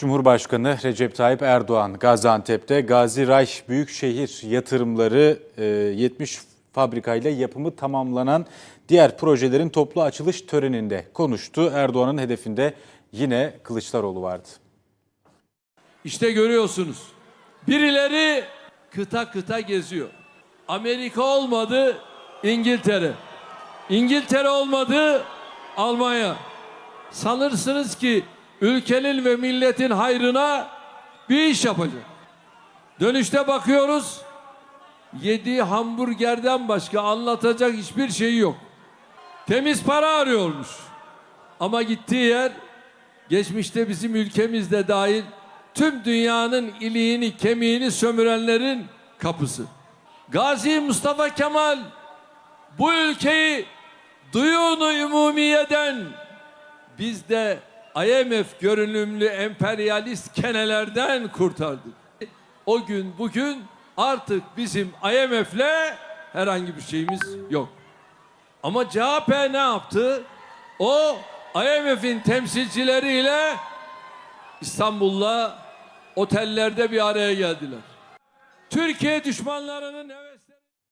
Cumhurbaşkanı Recep Tayyip Erdoğan Gaziantep'te Gazi Ray Büyükşehir yatırımları e, 70 fabrikayla yapımı tamamlanan diğer projelerin toplu açılış töreninde konuştu. Erdoğan'ın hedefinde yine Kılıçdaroğlu vardı. İşte görüyorsunuz. Birileri kıta kıta geziyor. Amerika olmadı İngiltere. İngiltere olmadı Almanya. Sanırsınız ki ülkenin ve milletin hayrına bir iş yapacak. Dönüşte bakıyoruz. Yediği hamburgerden başka anlatacak hiçbir şeyi yok. Temiz para arıyormuş. Ama gittiği yer geçmişte bizim ülkemizde dahil tüm dünyanın iliğini kemiğini sömürenlerin kapısı. Gazi Mustafa Kemal bu ülkeyi duyunu umumiyeden biz de IMF görünümlü emperyalist kenelerden kurtardık. O gün bugün artık bizim IMF'le herhangi bir şeyimiz yok. Ama CHP ne yaptı? O IMF'in temsilcileriyle İstanbul'la otellerde bir araya geldiler. Türkiye düşmanlarının hevesleri